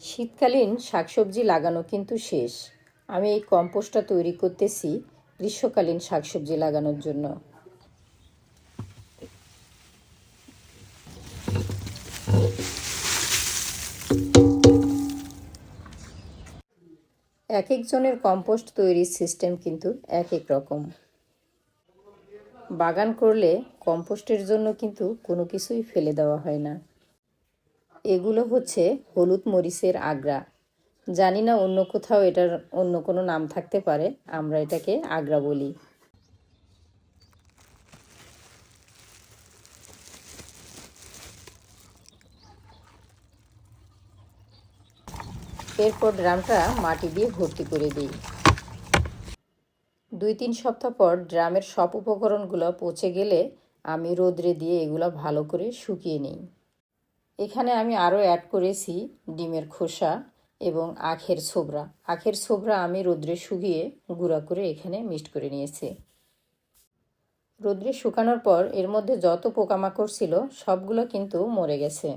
শীতকালীন শাকসবজি লাগানো কিন্তু শেষ। আমি এই কম্পোস্টটা তৈরি করতেছি গ্রীষ্মকালীন শাকসবজি লাগানোর জন্য। এক একজনের কম্পোস্ট তৈরির সিস্টেম কিন্তু এক এক রকম। বাগান করলে কম্পোস্টের জন্য কিন্তু কোনো কিছুই ফেলে দেওয়া হয় না। এগুলো হচ্ছে হলুদ মরিচের আগ্রা। জানি না অন্য কোথাও এটার অন্য কোনো নাম থাকতে পারে, আমরা এটাকে আগ্রা বলি। এরপর ড্রামটা মাটি দিয়ে ভর্তি করে দিই। দুই তিন সপ্তাহ পর ড্রামের সব উপকরণগুলো পচে গেলে আমি রোদ্রে দিয়ে এগুলো ভালো করে শুকিয়ে নিই। এখানে আমি আরও অ্যাড করেছি ডিমের খোসা এবং আখের ছোবরা আখের ছোবরা আমি রোদ্রে শুকিয়ে গুঁড়া করে এখানে মিক্সড করে নিয়েছি। রোদ্রে শুকানোর পর এর মধ্যে যত পোকামাকড় ছিল সবগুলো কিন্তু মরে গেছে।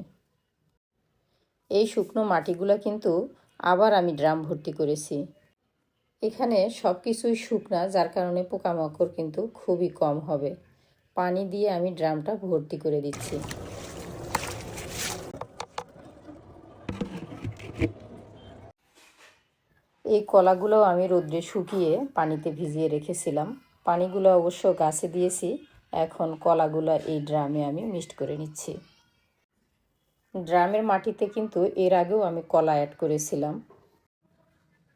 এই শুকনো মাটিগুলো কিন্তু আবার আমি ড্রাম ভর্তি করেছি। এখানে সব কিছুই শুকনা, যার কারণে পোকামাকড় কিন্তু খুবই কম হবে। পানি দিয়ে আমি ড্রামটা ভর্তি করে দিচ্ছি। এই কলাগুলো আমি রোদ্রে শুকিয়ে পানিতে ভিজিয়ে রেখেছিলাম। পানিগুলো অবশ্য গাছে দিয়েছি, এখন কলাগুলো এই ড্রামে আমি মিক্সড করে নিচ্ছি। ড্রামের মাটিতে কিন্তু এর আগেও আমি কলা অ্যাড করেছিলাম।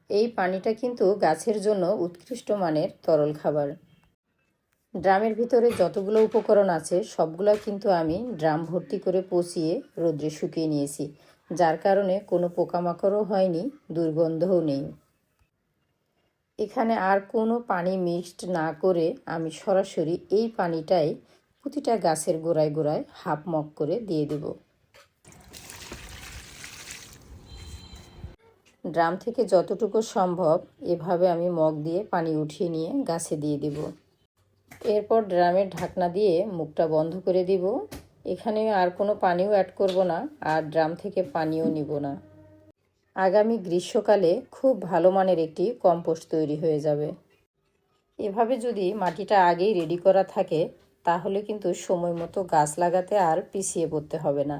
এই পানিটা কিন্তু গাছের জন্য উৎকৃষ্ট মানের তরল খাবার। ড্রামের ভিতরে যতগুলো উপকরণ আছে, সবগুলো কিন্তু আমি ড্রাম ভর্তি করে পচিয়ে রোদ্রে শুকিয়ে নিয়েছি। যার কারণে কোনো পোকামাকড়ও হয়নি, দুর্গন্ধও নেই। এখানে আর কোনো পানি মিক্সড না করে আমি সরাসরি এই পানিটাই প্রতিটা গাছের গোড়ায় গোড়ায় হাফ মগ করে দিয়ে দেব। ড্রাম থেকে যতটুকু সম্ভব এভাবে আমি মগ দিয়ে পানি উঠিয়ে নিয়ে গাছে দিয়ে দেব। এরপর ড্রামের ঢাকনা দিয়ে মুখটা বন্ধ করে দিব। এখানে আর কোনো পানিও অ্যাড করব না আর ড্রাম থেকে পানিও নিব না। আগামী গ্রীষ্মকালে খুব ভালো মানের একটি কম্পোস্ট তৈরি হয়ে যাবে। এভাবে যদি মাটিটা আগেই রেডি করা থাকে, তাহলে কিন্তু সময় মতো গাছ লাগাতে আর পিছিয়ে পড়তে হবে না।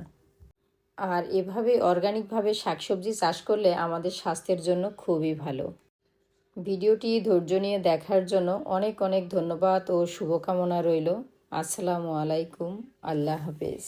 আর এভাবে অর্গানিকভাবে শাকসবজি চাষ করলে আমাদের স্বাস্থ্যের জন্য খুবই ভালো। ভিডিওটি ধৈর্য নিয়ে দেখার জন্য অনেক অনেক ধন্যবাদ ও শুভকামনা রইল। আসসালামু আলাইকুম। আল্লাহ হাফেজ।